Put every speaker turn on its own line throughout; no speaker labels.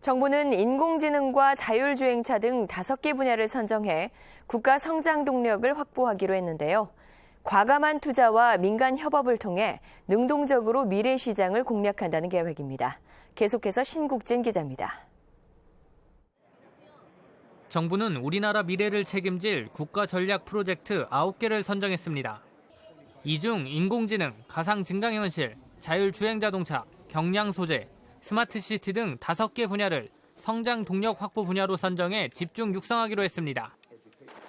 정부는 인공지능과 자율주행차 등 다섯 개 분야를 선정해 국가 성장 동력을 확보하기로 했는데요. 과감한 투자와 민간 협업을 통해 능동적으로 미래 시장을 공략한다는 계획입니다. 계속해서 신국진 기자입니다.
정부는 우리나라 미래를 책임질 국가 전략 프로젝트 9개를 선정했습니다. 이 중 인공지능, 가상 증강현실, 자율주행 자동차, 경량 소재, 스마트 시티 등 5개 분야를 성장 동력 확보 분야로 선정해 집중 육성하기로 했습니다.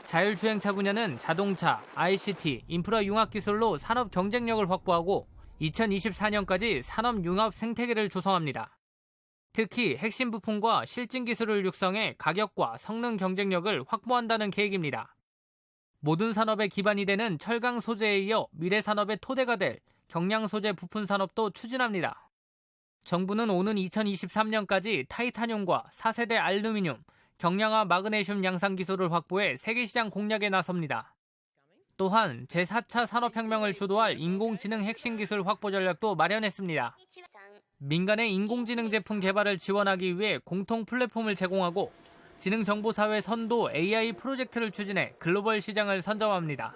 자율주행차 분야는 자동차, ICT, 인프라 융합 기술로 산업 경쟁력을 확보하고 2024년까지 산업 융합 생태계를 조성합니다. 특히 핵심 부품과 실증 기술을 육성해 가격과 성능 경쟁력을 확보한다는 계획입니다. 모든 산업의 기반이 되는 철강 소재에 이어 미래 산업의 토대가 될 경량 소재 부품 산업도 추진합니다. 정부는 오는 2023년까지 타이타늄과 4세대 알루미늄, 경량화 마그네슘 양산 기술을 확보해 세계 시장 공략에 나섭니다. 또한 제4차 산업혁명을 주도할 인공지능 핵심 기술 확보 전략도 마련했습니다. 민간의 인공지능 제품 개발을 지원하기 위해 공통 플랫폼을 제공하고 지능정보사회 선도 AI 프로젝트를 추진해 글로벌 시장을 선점합니다.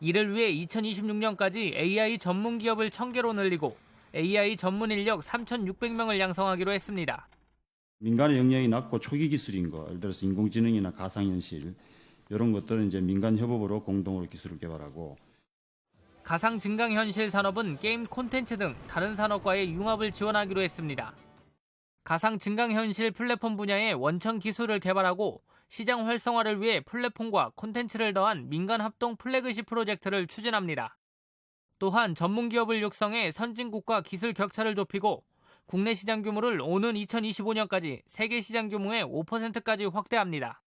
이를 위해 2026년까지 AI 전문 기업을 1000개로 늘리고 AI 전문 인력 3,600명을 양성하기로 했습니다.
민간의 영역이 낮고 초기 기술인 거, 예를 들어서 인공지능이나 가상현실 이런 것들은 이제 민간 협업으로 공동으로 기술을 개발하고
가상 증강 현실 산업은 게임 콘텐츠 등 다른 산업과의 융합을 지원하기로 했습니다. 가상 증강 현실 플랫폼 분야의 원천 기술을 개발하고 시장 활성화를 위해 플랫폼과 콘텐츠를 더한 민간 합동 플래그십 프로젝트를 추진합니다. 또한 전문 기업을 육성해 선진국과 기술 격차를 좁히고 국내 시장 규모를 오는 2025년까지 세계 시장 규모의 5%까지 확대합니다.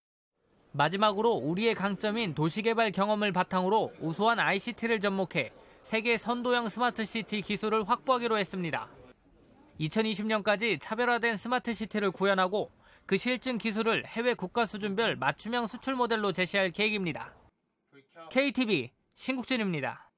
마지막으로 우리의 강점인 도시개발 경험을 바탕으로 우수한 ICT를 접목해 세계 선도형 스마트 시티 기술을 확보하기로 했습니다. 2020년까지 차별화된 스마트 시티를 구현하고 그 실증 기술을 해외 국가 수준별 맞춤형 수출 모델로 제시할 계획입니다. KTV 신국진입니다.